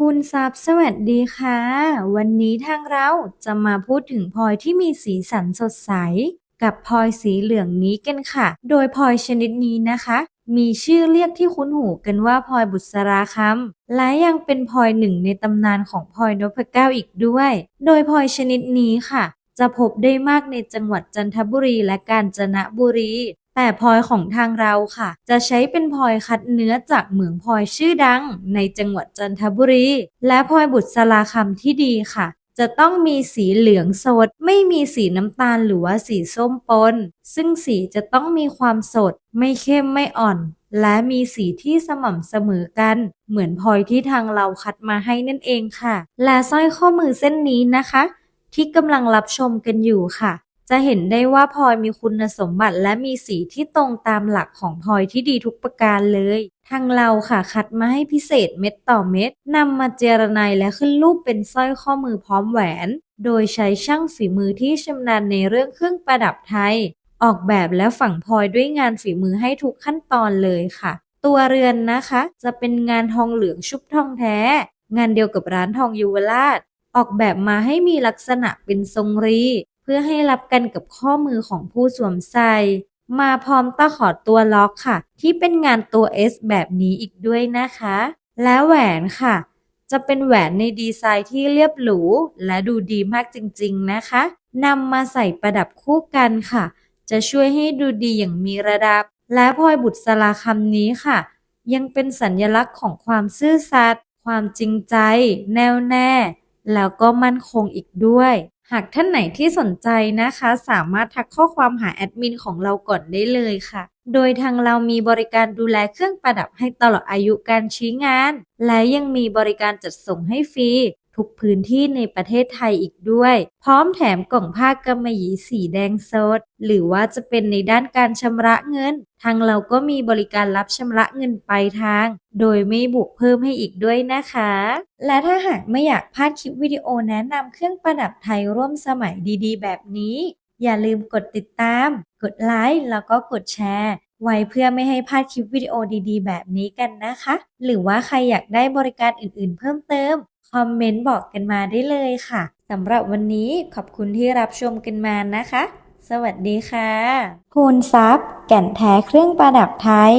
คุณทรัพย์สวัสดีค่ะ วันนี้ทางเราจะมาพูดถึงพลอยที่มีสีสันสดใส กับพลอยสีเหลืองนี้กันค่ะ โดยพลอยชนิดนี้นะคะ มีชื่อเรียกที่คุ้นหูกันว่าพลอยบุษราคำและยังเป็นพลอยหนึ่งในตำนานของพลอยนพเก้าอีกด้วย โดยพลอยชนิดนี้ค่ะ จะพบได้มากในจังหวัดจันทบุรีและกาญจนบุรี แต่พลอยของทางเราค่ะ จะใช้เป็นพลอยคัดเนื้อจากเหมืองพลอยชื่อดัง ในจังหวัดจันทบุรี และพลอยบุษราคำที่ดีค่ะ จะต้องมีสีเหลืองสด ไม่มีสีน้ำตาลหรือว่าสีส้มปน ซึ่งสีจะต้องมีความสด ไม่เข้มไม่อ่อน และมีสีที่สม่ำเสมอกัน เหมือนพลอยที่ทางเราคัดมาให้นั่นเองค่ะ และสร้อยข้อมือเส้นนี้นะคะ ที่กำลังรับชมกันอยู่ค่ะ จะเห็นได้ว่าพลอยมีคุณสมบัติและมีสีที่ตรงตามหลักของพลอยที่ดีทุกประการเลย ทางเราค่ะคัดมาให้พิเศษเม็ดต่อเม็ดนำมาเจรไนและขึ้นรูปเป็นสร้อยข้อมือพร้อมแหวน โดยใช้ช่างฝีมือที่ชำนาญในเรื่องเครื่องประดับไทย ออกแบบและฝังพลอยด้วยงานฝีมือให้ทุกขั้นตอนเลยค่ะ ตัวเรือนนะคะ จะเป็นงานทองเหลืองชุบทองแท้ งานเดียวกับร้านทองยูวราชออกแบบมาให้มีลักษณะเป็นทรงรี เพื่อให้รับกันกับข้อมือของผู้สวมใส่ มาพร้อมตะขอตัวล็อกค่ะ ที่เป็นงานตัว S แบบนี้อีกด้วยนะคะ และแหวนค่ะ จะเป็นแหวนในดีไซน์ที่เรียบหรูและดูดีมากจริงๆนะคะนำมาใส่ประดับคู่กันค่ะ จะช่วยให้ดูดีอย่างมีระดับ และพลอยบุตรสลาคำนี้ค่ะ ยังเป็นสัญลักษณ์ของความซื่อสัตย์ความจริงใจ แน่วแน่ แล้วก็มั่นคงอีกด้วย หากท่านไหนที่สนใจนะคะ สามารถทักข้อความหาแอดมินของเราก่อนได้เลยค่ะ โดยทางเรามีบริการดูแลเครื่องประดับให้ตลอดอายุการใช้งาน และยังมีบริการจัดส่งให้ฟรี ทุกพื้นที่ในประเทศไทยอีกด้วย พร้อมแถมกล่องผ้ากำมะหยี่สีแดงสด หรือว่าจะเป็นในด้านการชำระเงิน ทางเราก็มีบริการรับชำระเงินปลายทาง โดยไม่บุกเพิ่มให้อีกด้วยนะคะ และถ้าหากไม่อยากพลาดคลิปวิดีโอแนะนำเครื่องประดับไทยร่วมสมัยดีๆ แบบนี้ อย่าลืมกดติดตาม กดไลค์แล้วก็กดแชร์ ไว้เพื่อไม่ให้พลาดคลิปวิดีโอดีๆ แบบนี้กันนะคะ หรือว่าใครอยากได้บริการอื่นๆ เพิ่มเติม คอมเมนต์บอกกันมาได้เลยค่ะสำหรับวันนี้ขอบคุณที่รับชมกันมานะคะ สวัสดีค่ะ คูณทรัพย์ แก่นแท้เครื่องประดับไทย